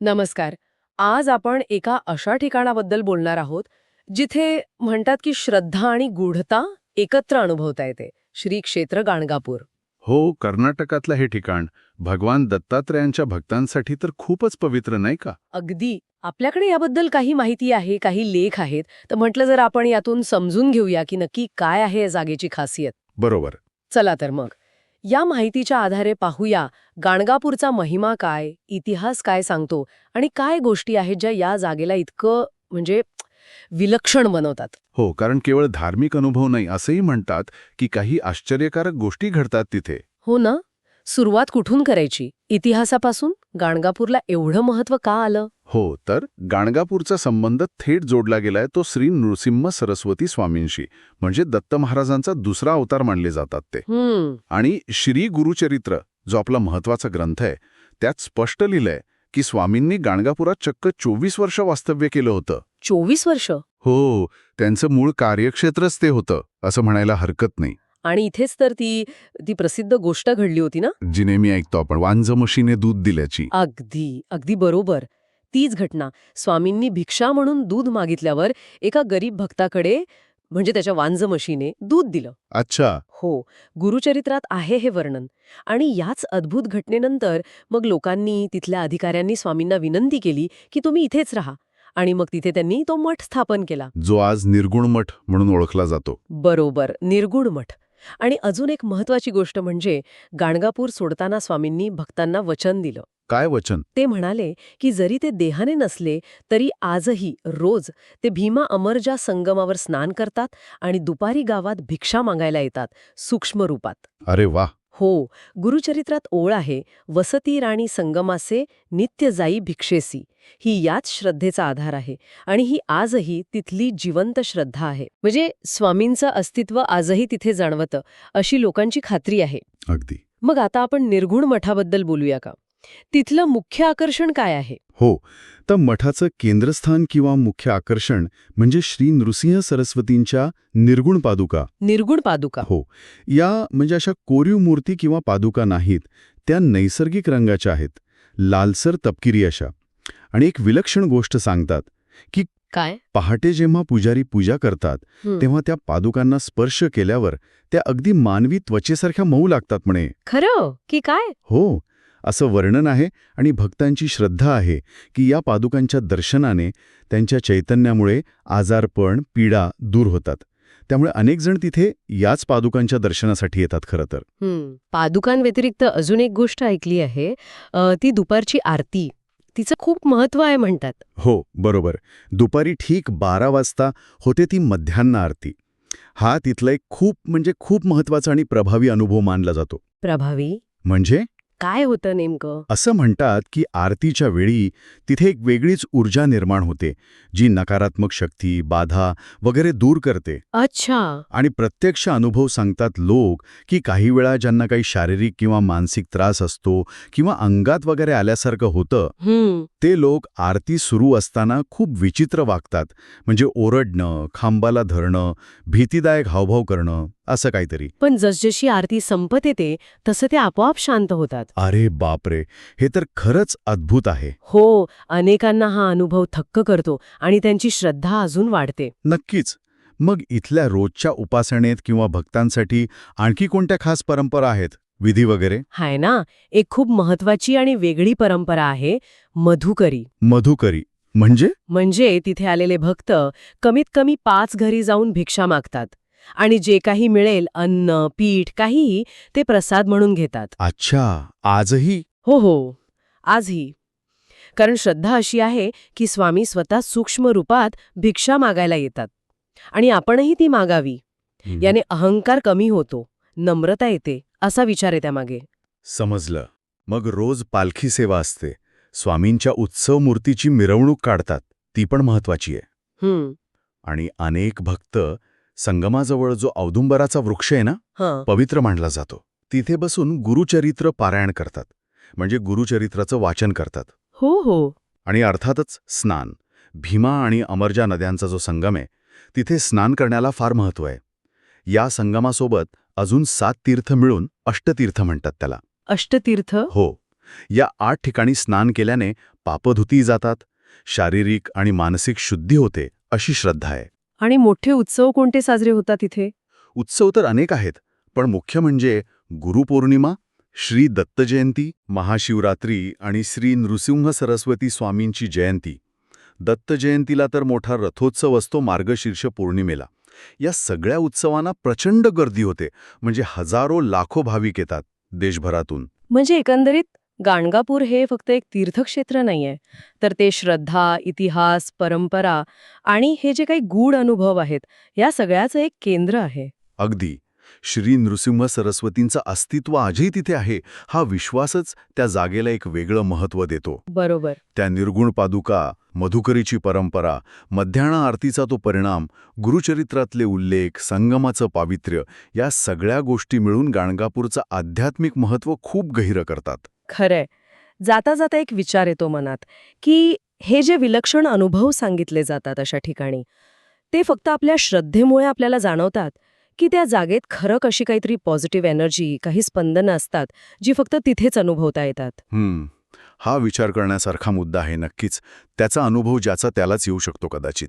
नमस्कार. आज आपण एका अशा ठिकाणाबद्दल बोलणार आहोत जिथे म्हणतात की श्रद्धा आणि गूढता एकत्र अनुभवता येते. श्री क्षेत्र गाणगापूर. हो कर्नाटकातलं हे ठिकाण भगवान दत्तात्रयांच्या भक्तांसाठी तर खूपच पवित्र नाही का? अगदी. आपल्याकडे याबद्दल काही माहिती आहे काही लेख आहेत. तर म्हटलं जर आपण यातून समजून घेऊया की नक्की काय आहे या जागेची खासियत. बरोबर. चला तर मग. या माहितीच्या आधारे पाहूया गाणगापूरचा महिमा काय इतिहास काय सांगतो आणि काय गोष्टी आहेत ज्या या जागेला इतकं म्हणजे विलक्षण बनवतात. हो कारण केवळ धार्मिक अनुभव नाही असंही म्हणतात की काही आश्चर्यकारक गोष्टी घडतात तिथे. हो ना? सुरुवात कुठून करायची? इतिहासापासून? गाणगापूरला एवढं महत्त्व का आलं? हो तर गाणगापूरचा संबंध थेट जोडला गेलाय तो श्री नृसिंह सरस्वती स्वामींशी म्हणजे दत्त महाराजांचा दुसरा अवतार मानले जातात ते. आणि श्री गुरुचरित्र जो आपला महत्त्वाचा ग्रंथ आहे त्यात स्पष्ट लिहिलंय की स्वामींनी गाणगापुरात चक्क चोवीस वर्ष वास्तव्य केलं होतं. चोवीस वर्ष? हो त्यांचं मूळ कार्यक्षेत्रच ते होतं असं म्हणायला हरकत नाही. आणि इथेच तर ती ती प्रसिद्ध गोष्ट घडली होती ना? जी नेहमी ऐकतो आपण वांझ म्हशीने दूध दिल्याची. अगदी अगदी बरोबर. तीच घटना. स्वामींनी भिक्षा म्हणून दूध मागितल्यावर एका गरीब भक्ताकडे म्हणजे त्याच्या वांज म्हशीने दूध दिलं. अच्छा. हो गुरुचरित्रात आहे हे वर्णन. आणि याच अद्भुत घटनेनंतर मग लोकांनी तिथल्या अधिकाऱ्यांनी स्वामींना विनंती केली की तुम्ही इथेच राहा. आणि मग तिथे त्यांनी तो मठ स्थापन केला. जो आज निर्गुण मठ म्हणून ओळखला जातो. बरोबर निर्गुण मठ. आणि अजून एक महत्वाची गोष्ट म्हणजे गाणगापूर सोडताना स्वामींनी भक्तांना वचन दिलं. काय वचन? ते म्हणाले की जरी ते देहाने नसले तरी आजही रोज ते भीमा अमरजा संगमावर स्नान करतात आणि दुपारी गावात भिक्षा मागायला येतात सूक्ष्म रूपात. अरे वा! हो गुरुचरित्रात ओळ आहे वसती राणी संगमासे नित्य जाई भिक्षेसी. ही याच श्रद्धेचा आधार आहे आणि ही आजही तिथली जिवंत श्रद्धा आहे. म्हणजे स्वामींचं अस्तित्व आजही तिथे जाणवतं अशी लोकांची खात्री आहे. अगदी. मग आता आपण निर्गुण मठाबद्दल बोलूया का? तिथलं मुख्य आकर्षण काय आहे? हो तर मठाचं केंद्रस्थान किंवा मुख्य आकर्षण म्हणजे श्री नृसिंह सरस्वतींच्या निर्गुण पादुका. निर्गुण पादुका. हो या म्हणजे अशा कोरीव मूर्ती किंवा पादुका नाहीत त्या नैसर्गिक रंगाच्या आहेत लालसर तपकिरी अशा. आणि एक विलक्षण गोष्ट सांगतात काय? पहाटे जेव्हा पुजारी पूजा करतात. तेव्हा त्या पादुकांना स्पर्श केल्यावर त्या अगदी मानवी त्वचेसारख्या मऊ लागतात म्हणे. खरं? की काय? हो असं वर्णन आहे आणि भक्तांची श्रद्धा आहे की या पादुकांच्या दर्शनाने त्यांच्या चैतन्यामुळे आजारपण पीडा दूर होतात. त्यामुळे अनेक जण तिथे याच पादुकांच्या दर्शनासाठी येतात खरं तर. पादुकांव्यतिरिक्त अजून एक गोष्ट ऐकली आहे. ती दुपारची आरती. तिचं खूप महत्त्व आहे म्हणतात. हो बरोबर. दुपारी ठीक बारा वाजता होते ती मध्यान्ह आरती. हा तिथला एक खूप म्हणजे खूप महत्त्वाचा आणि प्रभावी अनुभव मानला जातो. प्रभावी? म्हणजे? काय होतं नेमकं? असं म्हणतात की आरतीच्या वेळी तिथे एक वेगळीच ऊर्जा निर्माण होते जी नकारात्मक शक्ती बाधा वगैरे दूर करते. अच्छा. आणि प्रत्यक्ष अनुभव सांगतात लोक की काही वेळा ज्यांना काही शारीरिक किंवा मानसिक त्रास असतो किंवा अंगात वगैरे आल्यासारखं होतं ते लोक आरती सुरू असताना खूप विचित्र वागतात म्हणजे ओरडणं खांबाला धरणं भीतीदायक हावभाव करणं. असं काहीतरी. पण जसजशी आरती संपत येते तसं ते आपोआप शांत होतात. अरे बापरे! हे तर खरंच अद्भुत आहे. हो अनेकांना हा अनुभव थक्क करतो आणि त्यांची श्रद्धा अजून वाढते. नक्कीच. मग इथल्या रोजच्या उपासनेत किंवा भक्तांसाठी आणखी कोणत्या खास परंपरा आहेत? विधी वगैरे? हाय ना एक खूप महत्वाची आणि वेगळी परंपरा आहे मधुकरी. मधुकरी. म्हणजे? म्हणजे तिथे आलेले भक्त कमीत कमी पाच घरी जाऊन भिक्षा मागतात. आणि जे काही मिळेल अन्न पीठ काहीही ते प्रसाद म्हणून घेतात. अच्छा आजही? हो हो आजही. कारण श्रद्धा अशी आहे की स्वामी स्वतः सूक्ष्म रूपात भिक्षा मागायला येतात. आणि आपणही ती मागावी. याने अहंकार कमी होतो नम्रता येते असा विचार आहे त्यामागे. समजलं. मग रोज पालखी सेवा असते. स्वामींच्या उत्सव मूर्तीची मिरवणूक काढतात. ती पण महत्वाची आहे. हम्म. आणि अनेक भक्त संगमाजवळ जो औदुंबराचा वृक्ष आहे ना पवित्र मानला जातो. तिथे बसून गुरुचरित्र पारायण करतात. म्हणजे गुरुचरित्राचं वाचन करतात. हो हो. आणि अर्थातच स्नान. भीमा आणि अमरजा नद्यांचा जो संगम आहे तिथे स्नान करण्याला फार महत्त्व आहे. या संगमासोबत अजून सात तीर्थ मिळून अष्टतीर्थ म्हणतात त्याला. अष्टतीर्थ? हो. या आठ ठिकाणी स्नान केल्याने पापधुती जातात शारीरिक आणि मानसिक शुद्धी होते अशी श्रद्धा आहे. आणि मोठे उत्सव कोणते साजरे होतात इथे? उत्सव तर अनेक आहेत पण मुख्य म्हणजे गुरुपौर्णिमा श्री दत्त जयंती महाशिवरात्री आणि श्री नृसिंह सरस्वती स्वामींची जयंती. दत्त जयंतीला तर मोठा रथोत्सव असतो मार्गशीर्ष पौर्णिमेला. या सगळ्या उत्सवांना प्रचंड गर्दी होते म्हणजे हजारो लाखो भाविक येतात देशभरातून. म्हणजे एकंदरीत गाणगापूर हे फक्त एक तीर्थक्षेत्र नाहीये. तर ते श्रद्धा इतिहास परंपरा आणि हे जे काही गूढ अनुभव आहेत या सगळ्याचं एक केंद्र आहे. अगदी. श्री नृसिंह सरस्वतींचं अस्तित्व आजही तिथे आहे. हा विश्वासच त्या जागेला एक वेगळं महत्त्व देतो. बरोबर. त्या निर्गुण पादुका मधुकरीची परंपरा मध्याह्न आरतीचा तो परिणाम गुरुचरित्रातले उल्लेख संगमाचं पावित्र्य या सगळ्या गोष्टी मिळून गाणगापूरचं आध्यात्मिक महत्त्व खूप गहिरं करतात. खरंय. जाता जाता एक विचार येतो मनात की हे जे विलक्षण अनुभव सांगितले जातात अशा ठिकाणी ते फक्त आपल्या श्रद्धेमुळे आपल्याला जाणवतात की त्या जागेत खरं कशी काहीतरी पॉझिटिव्ह एनर्जी काही स्पंदनं असतात जी फक्त तिथेच अनुभवता येतात? हा विचार करण्यासारखा मुद्दा आहे नक्कीच. त्याचा अनुभव ज्याचा त्यालाच येऊ शकतो कदाचित.